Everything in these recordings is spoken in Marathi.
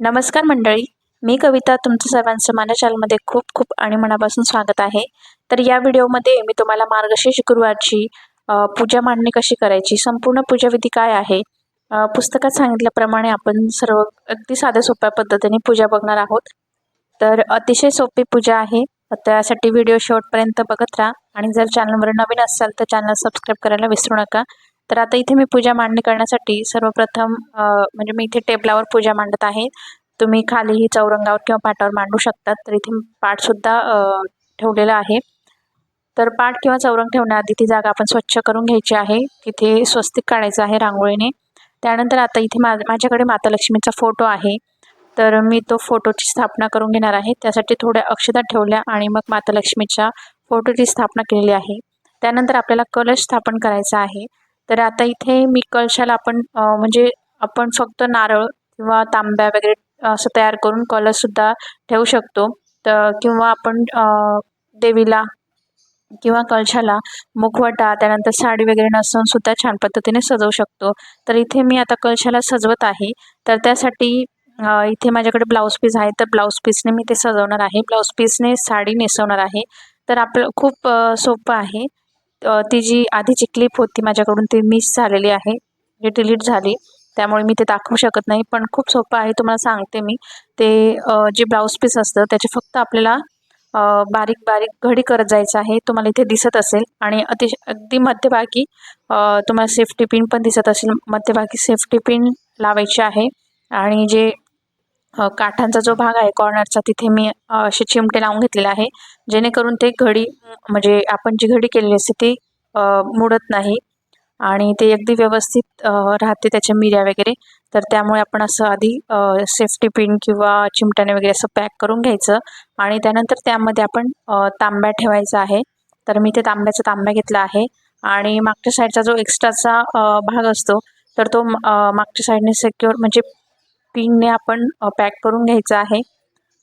नमस्कार मंडळी मी कविता तुमचं सर्वांचं माझ्या चॅनलमध्ये खूप खूप आणि मनापासून स्वागत आहे. तर या व्हिडिओमध्ये मी तुम्हाला मार्गशीर्ष गुरुवारची पूजा मांडणी कशी करायची संपूर्ण पूजाविधी काय आहे पुस्तकात सांगितल्याप्रमाणे आपण सर्व अगदी साध्या सोप्या पद्धतीने पूजा बघणार आहोत. तर अतिशय सोपी पूजा आहे त्यासाठी व्हिडिओ शेवटपर्यंत बघत राहा आणि जर चॅनलवर नवीन असाल तर चॅनल सबस्क्राईब करायला विसरू नका. तर आता इथे मी पूजा मांडणी करण्यासाठी सर्वप्रथम म्हणजे मी इथे टेबलावर पूजा मांडत आहे. तुम्ही खालीही चौरंगावर किंवा पाटावर मांडू शकतात. तर इथे पाठसुद्धा ठेवलेला ठेवलेलं आहे. तर पाठ किंवा चौरंग ठेवण्याआधी ती जागा आपण स्वच्छ करून घ्यायची आहे. तिथे स्वस्तिक काढायचं आहे रांगोळीने. त्यानंतर आता इथे मा माझ्याकडे माता लक्ष्मीचा फोटो आहे. तर मी तो फोटोची स्थापना करून घेणार आहे. त्यासाठी थोड्या अक्षता ठेवल्या आणि मग माता लक्ष्मीच्या फोटोची स्थापना केलेली आहे. त्यानंतर आपल्याला कलश स्थापन करायचा आहे. तर आता इथे मी कलशाला आपण म्हणजे आपण फक्त नारळ किंवा तांब्या वगैरे असं तयार करून कलशसुद्धा ठेवू शकतो. तर किंवा आपण देवीला किंवा कलशाला मुखवटा त्यानंतर साडी वगैरे नसून सुद्धा छान पद्धतीने सजवू शकतो. तर इथे मी आता कलशाला सजवत आहे. तर त्यासाठी इथे माझ्याकडे ब्लाऊज पीस आहे. तर ब्लाऊज पीसने मी ते सजवणार आहे. ब्लाऊज पीसने साडी नेसवणार आहे. तर आपलं खूप सोपं आहे. ती जी आधीची क्लिप होती माझ्याकडून ती मिस झालेली आहे. म्हणजे डिलीट झाली. त्यामुळे मी ते दाखवू शकत नाही पण खूप सोपं आहे तुम्हाला सांगते मी. ते जे ब्लाऊज पीस असतं त्याचे फक्त आपल्याला बारीक बारीक घडी करत जायचं आहे. तुम्हाला इथे दिसत असेल आणि अतिशय अगदी मध्यभागी तुम्हाला सेफ्टी पिन पण दिसत असेल. मध्यभागी सेफ्टी पिन लावायची आहे. आणि जे काठांचा जो भाग आहे कॉर्नरचा तिथे मी असे चिमटे लावून घेतलेले आहे. जेणेकरून ते घडी म्हणजे आपण जी घडी केलेली असते ती मुडत नाही. आणि ते अगदी व्यवस्थित राहते त्याच्या मिऱ्या वगैरे. तर त्यामुळे आपण असं आधी सेफ्टी पिन किंवा चिमट्याने वगैरे असं पॅक करून घ्यायचं. आणि त्यानंतर त्यामध्ये आपण तांब्या ठेवायचा आहे. तर मी ते तांब्याचा तांब्या घेतला आहे. आणि मागच्या साईडचा जो एक्स्ट्राचा भाग असतो तर तो मागच्या साईडने सेक्युअर म्हणजे पिंगने आपण पॅक करून घ्यायचा आहे.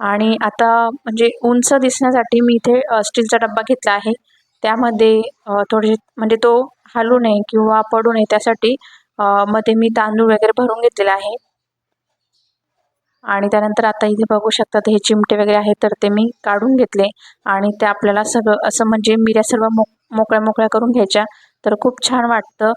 आणि आता म्हणजे उंच दिसण्यासाठी मी इथे स्टीलचा डब्बा घेतला आहे. त्यामध्ये थोडेसे म्हणजे तो हलू नये किंवा पडू नये त्यासाठी मध्ये मी तांदूळ वगैरे भरून घेतलेला आहे. आणि त्यानंतर आता इथे बघू शकतात हे चिमटे वगैरे आहेत तर ते मी काढून घेतले. आणि ते आपल्याला सगळं असं म्हणजे मिऱ्या सर्व मोक मोकळ्या मोकळ्या करून घ्यायच्या. तर खूप छान वाटतं.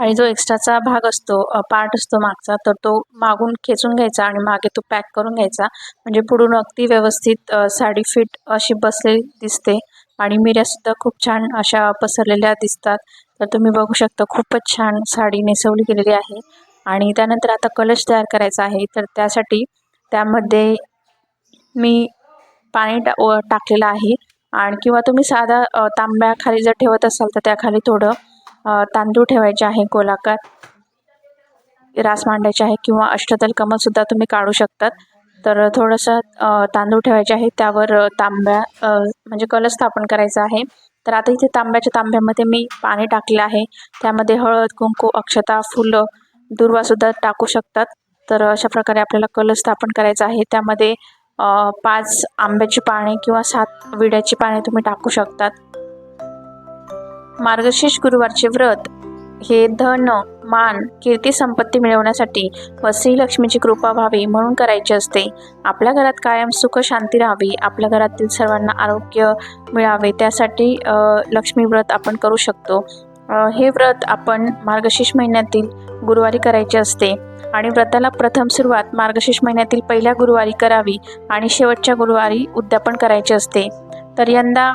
आणि जो एक्स्ट्राचा भाग असतो पार्ट असतो मागचा तर तो मागून खेचून घ्यायचा आणि मागे तो पॅक करून घ्यायचा. म्हणजे पुढून अगदी व्यवस्थित साडी फिट अशी बसलेली दिसते आणि मिऱ्यासुद्धा खूप छान अशा पसरलेल्या दिसतात. तर तुम्ही बघू शकता खूपच छान साडी नेसवली गेलेली आहे. आणि त्यानंतर आता कलश तयार करायचा आहे तर त्यासाठी त्यामध्ये मी पाणी टा व टाकलेलं आहे. आणि किंवा तुम्ही साधा तांब्याखाली जर ठेवत असाल तर त्याखाली थोडं तांदूळ ठेवायचे आहे गोलाकार रास मांडायचे आहे किंवा अष्टदल कमलसुद्धा तुम्ही काढू शकतात. तर थोडंसं तांदूळ ठेवायचे आहे त्यावर तांब्या म्हणजे कलश स्थापन करायचा आहे. तर आता इथे तांब्याच्या तांब्यामध्ये मी पाणी टाकलं आहे. त्यामध्ये हळद कुंकू अक्षता फुलं दुर्वासुद्धा टाकू शकतात. तर अशा प्रकारे आपल्याला कलश स्थापन करायचा आहे. त्यामध्ये पाच आंब्याची पाने किंवा सात विड्याची पाने तुम्ही टाकू शकतात. मार्गशीर्ष गुरुवारचे व्रत. हे धन मान कीर्ती संपत्ती मिळवण्यासाठी व श्रीलक्ष्मीची कृपा व्हावी म्हणून करायचे असते. आपल्या घरात कायम सुख शांती राहावी आपल्या घरातील सर्वांना आरोग्य मिळावे त्यासाठी लक्ष्मी व्रत आपण करू शकतो. हे व्रत आपण मार्गशीर्ष महिन्यातील गुरुवारी करायचे असते आणि व्रताला प्रथम सुरुवात मार्गशीर्ष महिन्यातील पहिल्या गुरुवारी करावी आणि शेवटच्या गुरुवारी उद्यापन करायचे असते. तर यंदा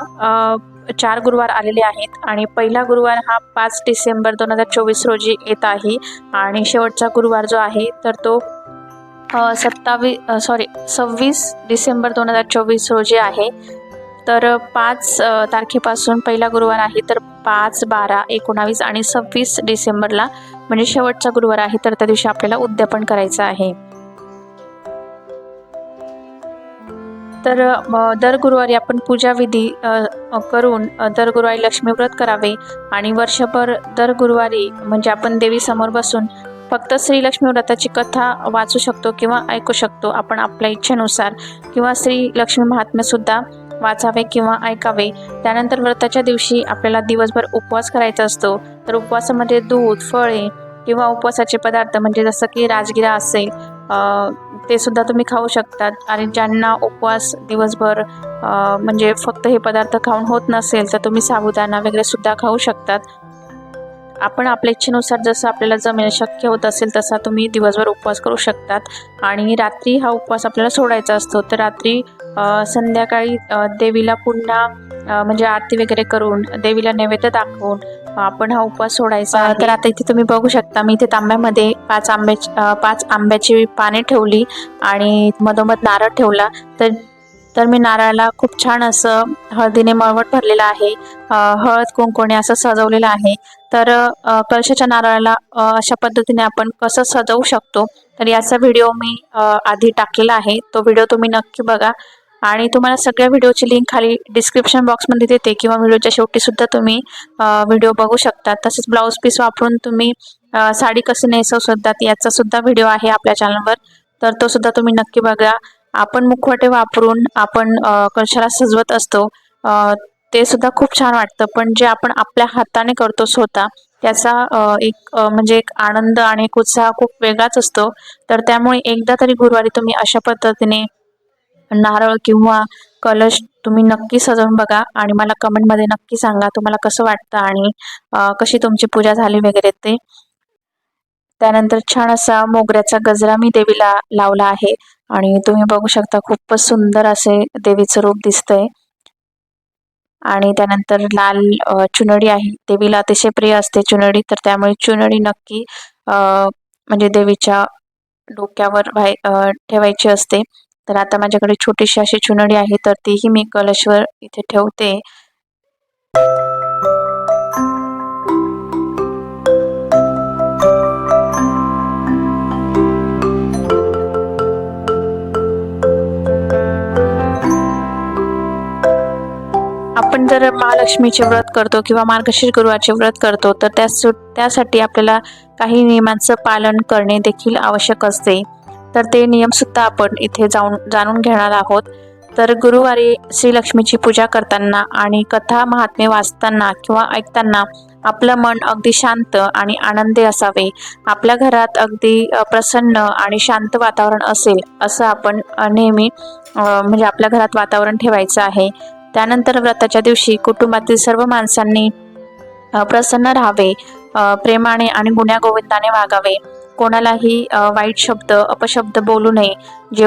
चार गुरुवार आलेले आहेत आणि पहिला गुरुवार हा पाच डिसेंबर दोन हजार चोवीस रोजी येत आहे. आणि शेवटचा गुरुवार जो आहे तर तो सत्तावीस सॉरी सव्वीस डिसेंबर दोन हजार चोवीस रोजी आहे. तर पाच तारखेपासून पहिला गुरुवार आहे तर पाच बारा एकोणावीस आणि सव्वीस डिसेंबरला म्हणजे शेवटचा गुरुवार आहे तर त्या दिवशी आपल्याला उद्यापन करायचं आहे. तर दर गुरुवारी आपण पूजाविधी करून दर गुरुवारी लक्ष्मी व्रत करावे आणि वर्षभर दर गुरुवारी म्हणजे आपण देवीसमोर बसून फक्त श्रीलक्ष्मी व्रताची कथा वाचू शकतो किंवा ऐकू शकतो आपण आपल्या इच्छेनुसार किंवा श्री लक्ष्मी महात्म्यसुद्धा वाचावे किंवा ऐकावे. त्यानंतर व्रताच्या दिवशी आपल्याला दिवसभर उपवास करायचा असतो. तर उपवासामध्ये दूध फळे किंवा उपवासाचे पदार्थ म्हणजे जसं की राजगिरा असेल ते सुद्धा तुम्ही खाऊ शकतात. आणि ज्यांना उपवास दिवसभर म्हणजे फक्त हे पदार्थ खाऊन होत नसेल तर तुम्ही साबुदाणा वगैरे सुद्धा खाऊ शकतात. आपण आपल्या इच्छेनुसार जसं आपल्याला जमेल शक्य होत असेल तसा तुम्ही दिवसभर उपवास करू शकतात. आणि रात्री हा उपवास आपल्याला सोडायचा असतो. तर रात्री संध्याकाळी देवीला पुन्हा म्हणजे आरती वगैरे करून देवीला नैवेद्य दाखवून आपण हा उपवास सोडायचा तर आता इथे तुम्ही बघू शकता मी इथे तांब्यामध्ये पाच आंब्याची पाच आंब्याची पाने ठेवली आणि मधोमध नारळ ठेवला. तर तर मी नारळाला खूप छान असं हळदीने मळवट भरलेलं आहे. हळद कुंकोणे असं सजवलेलं आहे. तर कळशाच्या नारळाला अशा पद्धतीने आपण कसं सजवू शकतो तर याचा व्हिडिओ मी आधी टाकलेला आहे. तो व्हिडिओ तुम्ही नक्की बघा. आणि तुम्हाला सगळ्या व्हिडिओची लिंक खाली डिस्क्रिप्शन बॉक्समध्ये देते किंवा व्हिडिओच्या शेवटीसुद्धा तुम्ही व्हिडिओ बघू शकता. तसेच ब्लाऊज पीस वापरून तुम्ही साडी कसं नेसवू सुद्धा याचा सुद्धा व्हिडिओ आहे आपल्या चॅनलवर तर तो सुद्धा तुम्ही नक्की बघा. आपण मुखवटे वापरून आपण कशाला सजवत असतो ते सुद्धा खूप छान वाटतं. पण जे आपण आपल्या हाताने करतो स्वतः त्याचा एक म्हणजे एक आनंद आणि एक उत्साह खूप वेगळाच असतो. तर त्यामुळे एकदा तरी गुरुवारी तुम्ही अशा पद्धतीने नारळ किंवा कलश तुम्ही नक्की सजवून बघा आणि मला कमेंटमध्ये नक्की सांगा तुम्हाला कसं वाटतं आणि कशी तुमची पूजा झाली वगैरे ते. त्यानंतर छान असा मोगऱ्याचा गजरा मी देवीला लावला आहे आणि तुम्ही बघू शकता खूपच सुंदर असे देवीचं रूप दिसतंय. आणि त्यानंतर लाल चुनडी आहे. देवीला अतिशय प्रिय असते चुनडी तर त्यामुळे चुनडी नक्की म्हणजे देवीच्या डोक्यावर व्हाय ठेवायची असते. तर आता माझ्याकडे छोटीशी अशी चुनडी आहे तर तीही मी कलशवर इथे ठेवते. आपण जर महालक्ष्मीचे व्रत करतो किंवा मार्गशीर्ष गुरुवारचे व्रत करतो तर त्या त्यासाठी आपल्याला काही नियमांचं पालन करणे देखील आवश्यक असते. तर ते नियमसुद्धा आपण इथे जाऊन जाणून घेणार आहोत. तर गुरुवारी श्रीलक्ष्मीची पूजा करताना आणि कथा महात्मे वाचताना किंवा ऐकताना आपलं मन अगदी शांत आणि आनंदी असावे. आपल्या घरात अगदी प्रसन्न आणि शांत वातावरण असेल असं आपण नेहमी म्हणजे आपल्या घरात वातावरण ठेवायचं आहे. त्यानंतर व्रताच्या दिवशी कुटुंबातील सर्व माणसांनी प्रसन्न राहावे प्रेमाने आणि गुण्यागोविंदाने वागावे. कोणालाही वाईट शब्द अपशब्द बोलू नये. जे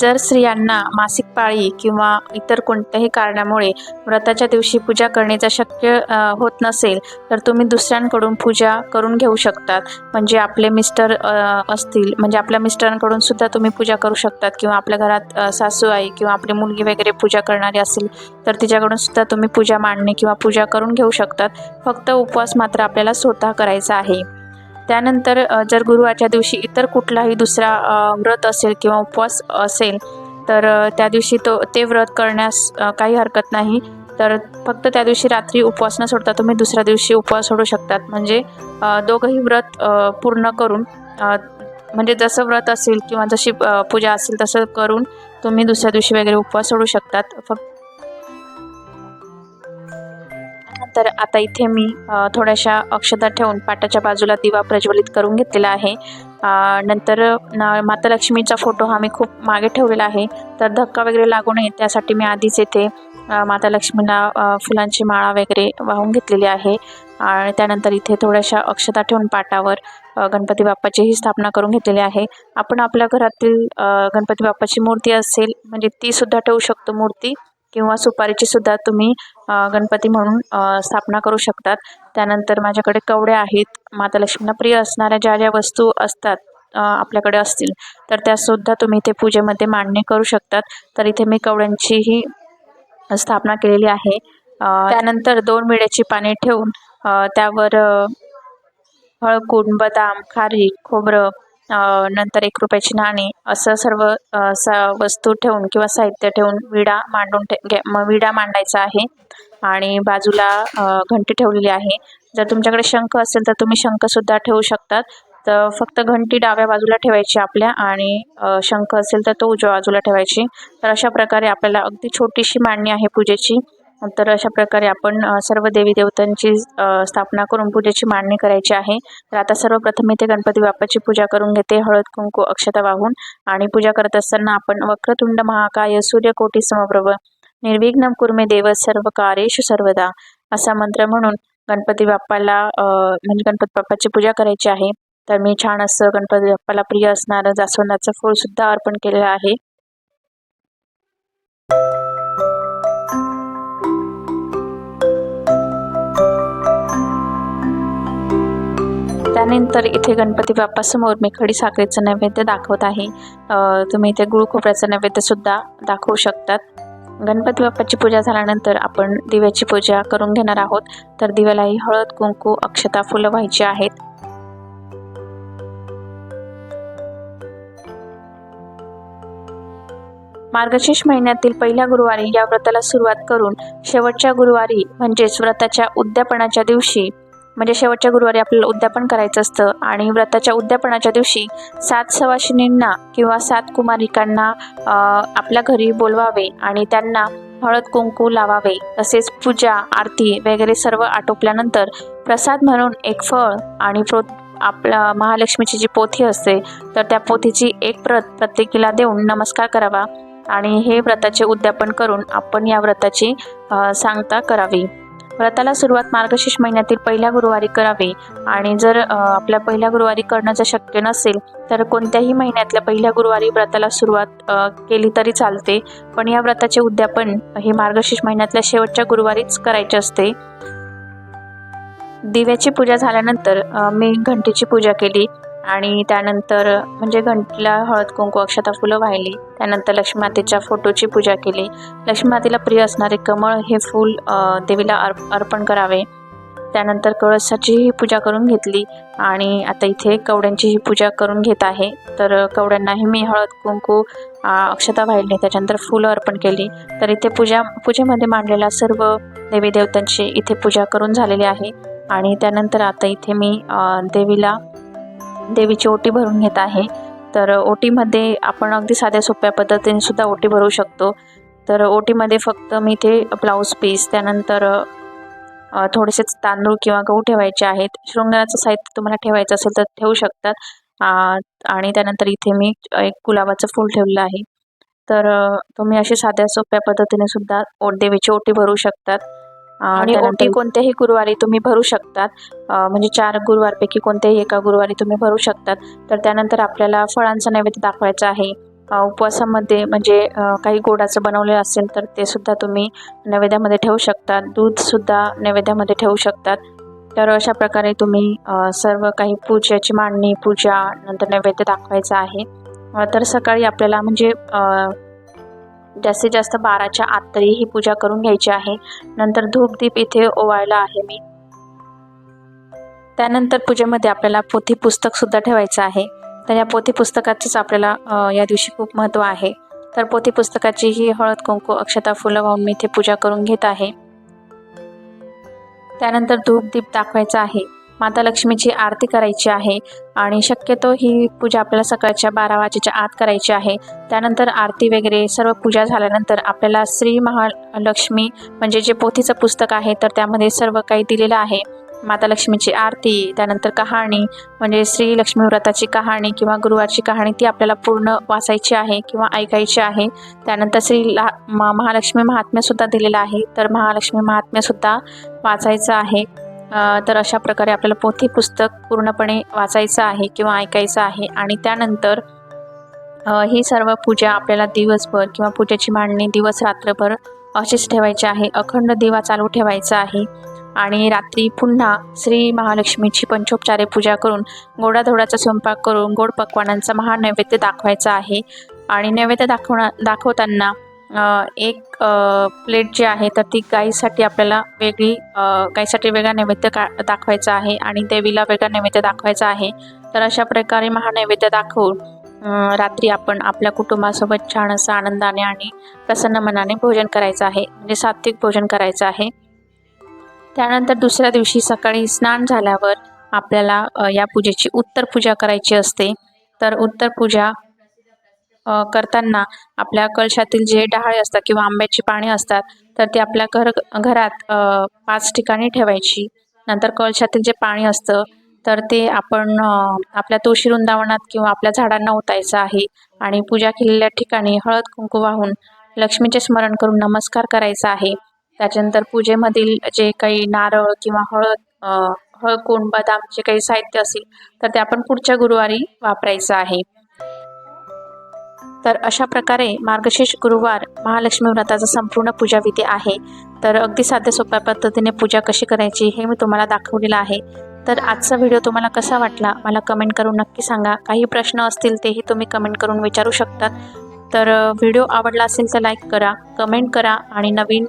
जर स्त्रियांना मासिक पाळी किंवा इतर कोणत्याही कारणामुळे व्रताच्या दिवशी पूजा करणे जर शक्य होत नसेल तर तुम्ही दुसऱ्यांकडून पूजा करून घेऊ शकतात. म्हणजे आपले मिस्टर असतील म्हणजे आपल्या मिस्टरांकडून सुद्धा तुम्ही पूजा करू शकतात किंवा आपल्या घरात सासू आई किंवा आपली मुलगी वगैरे पूजा करणारी असेल तर तिच्याकडून सुद्धा तुम्ही पूजा मांडणे किंवा पूजा करून घेऊ शकतात. फक्त उपवास मात्र आपल्याला स्वतः करायचा आहे. त्यानंतर जर गुरुवारच्या दिवशी इतर कुठलाही दुसरा व्रत असेल किंवा उपवास असेल तर त्या दिवशी तो ते व्रत करण्यास काही हरकत नाही. तर फक्त त्या दिवशी रात्री उपवास न सोडता तुम्ही दुसऱ्या दिवशी उपवास सोडू शकतात. म्हणजे दोघंही व्रत पूर्ण करून म्हणजे जसं व्रत असेल किंवा जशी पूजा असेल तसं करून तुम्ही दुसऱ्या दिवशी वगैरे उपवास सोडू शकतात. फक्त तर आता इथे मी थोड्याशा अक्षता ठेवून पाटाच्या बाजूला दिवा प्रज्वलित करून घेतलेला आहे. नंतर न- माता लक्ष्मीचा फोटो हा मी खूप मागे ठेवलेला आहे. तर धक्का वगैरे लागू नये त्यासाठी मी आधीच येथे माता लक्ष्मीला फुलांची माळा वगैरे वाहून घेतलेली आहे. आणि त्यानंतर इथे थोड्याशा अक्षता ठेवून पाटावर गणपती बाप्पाचीही स्थापना करून घेतलेली आहे. आपण आपल्या घरातील गणपती बाप्पाची मूर्ती असेल म्हणजे ती सुद्धा ठेवू शकतो मूर्ती. किंवा सुपारीची सुद्धा तुम्ही गणपती म्हणून स्थापना करू शकतात. त्यानंतर माझ्याकडे कवड्या आहेत. माता लक्ष्मीना प्रिय असणाऱ्या ज्या ज्या वस्तू असतात आपल्याकडे असतील तर त्यासुद्धा तुम्ही इथे पूजेमध्ये मांडणी करू शकतात. तर इथे मी कवड्यांचीही स्थापना केलेली आहे. त्यानंतर दोन मिळ्याची पाने ठेवून त्यावर हळकुंड बदाम खारी खोबरं नंतर एक रुपयाची नाणी असं सर्व सा वस्तू ठेवून किंवा साहित्य ठेवून विडा मांडून ठे विडा मांडायचा आहे. आणि बाजूला घंटी ठेवलेली आहे. जर तुमच्याकडे शंख असेल तर तुम्ही शंखसुद्धा ठेवू शकतात. तर फक्त घंटी डाव्या बाजूला ठेवायची आपल्या आणि शंख असेल तर तो उजव्या बाजूला ठेवायची. तर अशा प्रकारे आपल्याला अगदी छोटीशी मांडणी आहे पूजेची. तर अशा प्रकारे आपण सर्व देवी देवतांची स्थापना करून पूजेची मांडणी करायची आहे. तर आता सर्वप्रथम मी ते गणपती बाप्पाची पूजा करून घेते. हळद कुंकू अक्षता वाहून आणि पूजा करत असताना आपण वक्रतुंड महाकाय सूर्यकोटी समप्रभ निर्विघ्न कुर्मे देव सर्व कार्येशु सर्वदा असा मंत्र म्हणून गणपती बाप्पाला म्हणजे गणपती बाप्पाची पूजा करायची आहे. तर मी छान असं गणपती बाप्पाला प्रिय असणारं जास्वंदाचं फूल सुद्धा अर्पण केलेलं आहे. त्यानंतर इथे गणपती बाप्पासमोर मी खडी साखरेचं नैवेद्य दाखवत आहे. तुम्ही इथे गुळ खोबऱ्याचं नैवेद्यसुद्धा दाखवू शकतात. गणपती बाप्पाची पूजा झाल्यानंतर आपण दिव्याची पूजा करून घेणार आहोत. तर दिव्यालाही हळद कुंकू अक्षता फुलं व्हायची आहेत. मार्गशीर्ष महिन्यातील पहिल्या गुरुवारी या व्रताला सुरुवात करून शेवटच्या गुरुवारी म्हणजेच व्रताच्या उद्यापनाच्या दिवशी म्हणजे शेवटच्या गुरुवारी आपल्याला उद्यापन करायचं असतं आणि व्रताच्या उद्यापनाच्या दिवशी सात सवाशिनींना किंवा सात कुमारिकांना आपल्या घरी बोलवावे आणि त्यांना हळद कुंकू लावावे. तसेच पूजा आरती वगैरे सर्व आटोपल्यानंतर प्रसाद म्हणून एक फळ आणि प्रो आपल्या महालक्ष्मीची जी पोथी असते तर त्या पोथीची एक प्रत प्रत्येकीला देऊन नमस्कार करावा आणि हे व्रताचे उद्यापन करून आपण या व्रताची सांगता करावी. व्रताला सुरुवात मार्गशीर्ष महिन्यातील पहिल्या गुरुवारी करावी. आणि जर आपल्या पहिल्या गुरुवारी करणं जर शक्य नसेल तर कोणत्याही महिन्यातल्या पहिल्या गुरुवारी व्रताला सुरुवात केली तरी चालते. पण या व्रताचे उद्यापन हे मार्गशीर्ष महिन्यातल्या शेवटच्या गुरुवारीच करायचे असते. दिव्याची पूजा झाल्यानंतर मी घंटेची पूजा केली. आणि त्यानंतर म्हणजे घंटीला हळद कुंकू अक्षता फुलं वाहिली. त्यानंतर लक्ष्मी मातेच्या फोटोची पूजा केली. लक्ष्मी मातेला प्रिय असणारे कमळ हे फूल देवीला अर्प अर्पण करावे. त्यानंतर कळसाचीही पूजा करून घेतली. आणि आता इथे कवड्यांचीही पूजा करून घेत आहे. तर कवड्यांनाही मी हळद कुंकू अक्षता वाहिली. त्याच्यानंतर फुलं अर्पण केली. तर इथे पूजा पूजेमध्ये मांडलेल्या सर्व देवी देवतांची इथे पूजा करून झालेली आहे. आणि त्यानंतर आता इथे मी देवीला देवीची ओटी भरून घेत आहे. तर ओटीमध्ये आपण अगदी साध्या सोप्या पद्धतीने सुद्धा ओटी भरू शकतो. तर ओटीमध्ये फक्त मी इथे ब्लाऊज पीस त्यानंतर थोडेसेच तांदूळ किंवा गहू ठेवायचे आहेत. शृंगाराचं साहित्य तुम्हाला ठेवायचं असेल तर ठेवू शकतात आणि त्यानंतर इथे मी एक गुलाबाचं फूल ठेवलं आहे. तर तुम्ही अशी साध्या सोप्या पद्धतीने सुद्धा ओ देवीची ओटी भरू शकतात. आणि ओटी कोणत्याही गुरुवारी तुम्ही भरू शकतात. म्हणजे चार गुरुवारपैकी कोणत्याही एका गुरुवारी तुम्ही भरू शकतात. तर त्यानंतर आपल्याला फळांचा नैवेद्य दाखवायचा आहे. उपवासामध्ये म्हणजे काही गोडाचं बनवलेलं असेल तर ते सुद्धा तुम्ही नैवेद्यामध्ये ठेवू शकतात. दूधसुद्धा नैवेद्यामध्ये ठेवू शकतात. तर अशा प्रकारे तुम्ही सर्व काही पूजेची मांडणी पूजा नंतर नैवेद्य दाखवायचं आहे. तर सकाळी आपल्याला म्हणजे जास्तीत जास्त बाराच्या आत तरी ही पूजा करून घ्यायची आहे. नंतर धूपदीप इथे ओवाळला आहे मी. त्यानंतर पूजेमध्ये आपल्याला पोथी पुस्तकसुद्धा ठेवायचं आहे. तर या पोथी पुस्तकाचंच आपल्याला या दिवशी खूप महत्त्व आहे. तर पोथी पुस्तकाची ही हळद कुंकू अक्षता फुलं वाहून मी इथे पूजा करून घेत आहे. त्यानंतर धूपदीप दाखवायचा आहे. माता लक्ष्मीची आरती करायची आहे आणि शक्यतो ही पूजा आपल्याला सकाळच्या बारा वाजेच्या आत करायची आहे. त्यानंतर आरती वगैरे सर्व पूजा झाल्यानंतर आपल्याला श्री महालक्ष्मी म्हणजे जे पोथीचं पुस्तक आहे तर त्यामध्ये सर्व काही दिलेलं आहे. माता लक्ष्मीची आरती त्यानंतर कहाणी म्हणजे श्री लक्ष्मी व्रताची कहाणी किंवा गुरुवारची कहाणी ती आपल्याला पूर्ण वाचायची आहे किंवा ऐकायची आहे. त्यानंतर श्री ला महालक्ष्मी महात्म्यसुद्धा दिलेलं आहे तर महालक्ष्मी महात्म्यसुद्धा वाचायचं आहे. तर अशा प्रकारे आपल्याला पोथी पुस्तक पूर्णपणे वाचायचं आहे किंवा ऐकायचं आहे आणि त्यानंतर ही सर्व पूजा आपल्याला दिवसभर किंवा पूजेची मांडणी दिवस रात्रभर अशीच ठेवायची आहे. अखंड दिवा चालू ठेवायचा आहे आणि रात्री पुन्हा श्री महालक्ष्मीची पंचोपचारे पूजा करून गोडाधोडाचा स्वयंपाक करून गोड पक्वानांचा महानैवेद्य दाखवायचा आहे. आणि नैवेद्य दाखवणा दाखवताना एक प्लेट जी आहे तर ती गाईसाठी आपल्याला वेगळी गाईसाठी वेगळा नैवेद्य का दाखवायचा आहे आणि देवीला वेगळा नैवेद्य दाखवायचा आहे. तर अशा प्रकारे महानैवेद्य दाखवून रात्री आपण आपल्या कुटुंबासोबत छान असं आनंदाने आणि प्रसन्न मनाने भोजन करायचं आहे म्हणजे सात्विक भोजन करायचं आहे. त्यानंतर दुसऱ्या दिवशी सकाळी स्नान झाल्यावर आपल्याला या पूजेची उत्तर पूजा करायची असते. तर उत्तर पूजा करताना आपल्या कळशातील जे डहाळे असतात किंवा आंब्याची पाने असतात तर ते आपल्या घर घरात पाच ठिकाणी ठेवायची. नंतर कळशातील जे पाणी असतं तर ते आपण आपल्या तुळशी वृंदावनात किंवा आपल्या झाडांना ओतायचं आहे आणि पूजा केलेल्या ठिकाणी हळद कुंकू वाहून लक्ष्मीचे स्मरण करून नमस्कार करायचा आहे. त्याच्यानंतर पूजेमधील जे काही नारळ किंवा हळद अ, हळकुंड बदाम जे काही साहित्य असेल तर ते आपण पुढच्या गुरुवारी वापरायचं आहे. तर अशा प्रकारे मार्गशीर्ष गुरुवार महालक्ष्मी व्रताचा संपूर्ण पूजाविधी आहे. तर अगदी साध्या सोप्या पद्धतीने पूजा कशी करायची हे मी तुम्हाला दाखवलेलं आहे. तर आजचा व्हिडिओ तुम्हाला कसा वाटला मला कमेंट करून नक्की सांगा. काही प्रश्न असतील तेही तुम्ही कमेंट करून विचारू शकतात. तर व्हिडिओ आवडला असेल तर लाईक करा कमेंट करा आणि नवीन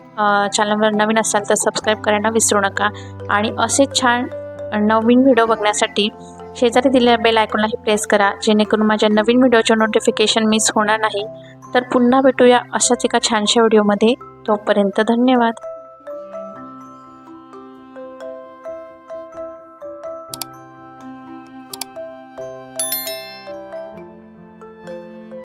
चॅनलवर नवीन असाल तर सबस्क्राईब करायला विसरू नका. आणि असे छान नवीन व्हिडिओ बघण्यासाठी शेजारी दिलेल्या बेल आयकॉनलाही प्रेस करा. जेणेकरून माझ्या नवीन व्हिडिओचे नोटिफिकेशन मिस होणार नाही. तर पुन्हा भेटूया अशाच एका छानशा व्हिडिओमध्ये तोपर्यंत धन्यवाद.